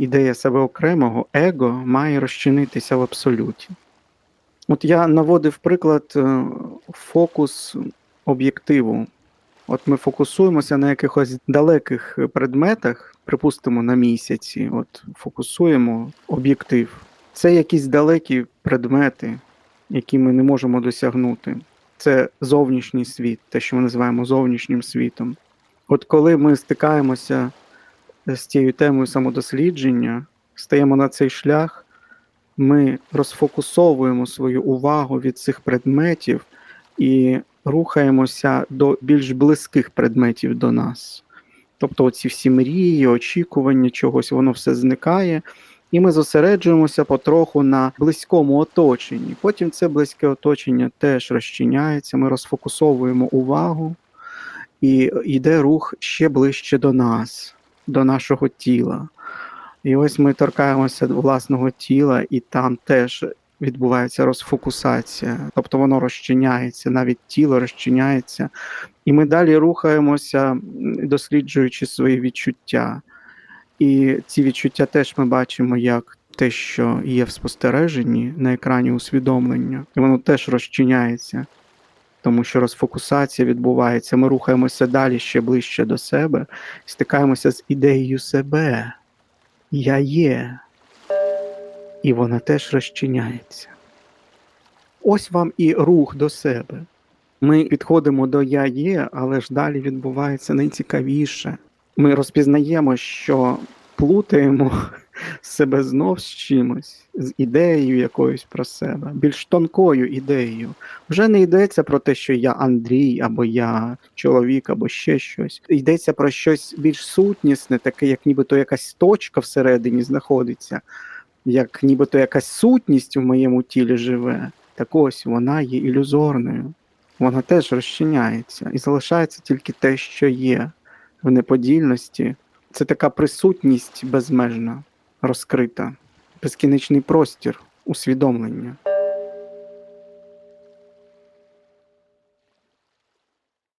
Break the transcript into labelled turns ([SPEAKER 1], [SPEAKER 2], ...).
[SPEAKER 1] ідея себе окремого, его має розчинитися в абсолюті. От я наводив приклад е, фокус об'єктиву. От ми фокусуємося на якихось далеких предметах, припустимо, на місяці, от фокусуємо об'єктив. Це якісь далекі предмети, які ми не можемо досягнути. Це зовнішній світ, те, що ми називаємо зовнішнім світом. От коли ми стикаємося з цією темою самодослідження, стаємо на цей шлях, ми розфокусовуємо свою увагу від цих предметів і рухаємося до більш близьких предметів до нас. Тобто, оці всі мрії, очікування чогось, воно все зникає, і ми зосереджуємося потроху на близькому оточенні. Потім це близьке оточення теж розчиняється, ми розфокусовуємо увагу, і йде рух ще ближче до нас, до нашого тіла. І ось ми торкаємося до власного тіла, і там теж відбувається розфокусація, тобто воно розчиняється, навіть тіло розчиняється, і ми далі рухаємося, досліджуючи свої відчуття. І ці відчуття теж ми бачимо як те, що є в спостереженні на екрані усвідомлення, і воно теж розчиняється, тому що розфокусація відбувається. Ми рухаємося далі ще ближче до себе, стикаємося з ідеєю себе. Я є. І вона теж розчиняється. Ось вам і рух до себе. Ми підходимо до я є, але ж далі відбувається найцікавіше. Ми розпізнаємо, що плутаємо себе знов з чимось, з ідеєю якоюсь про себе, більш тонкою ідеєю. Вже не йдеться про те, що я Андрій, або я чоловік, або ще щось. Йдеться про щось більш сутнісне, таке, як нібито якась точка всередині знаходиться, як нібито якась сутність в моєму тілі живе. Так ось вона є ілюзорною. Вона теж розчиняється і залишається тільки те, що є в неподільності. Це така присутність безмежна, розкрита, безкінечний простір усвідомлення.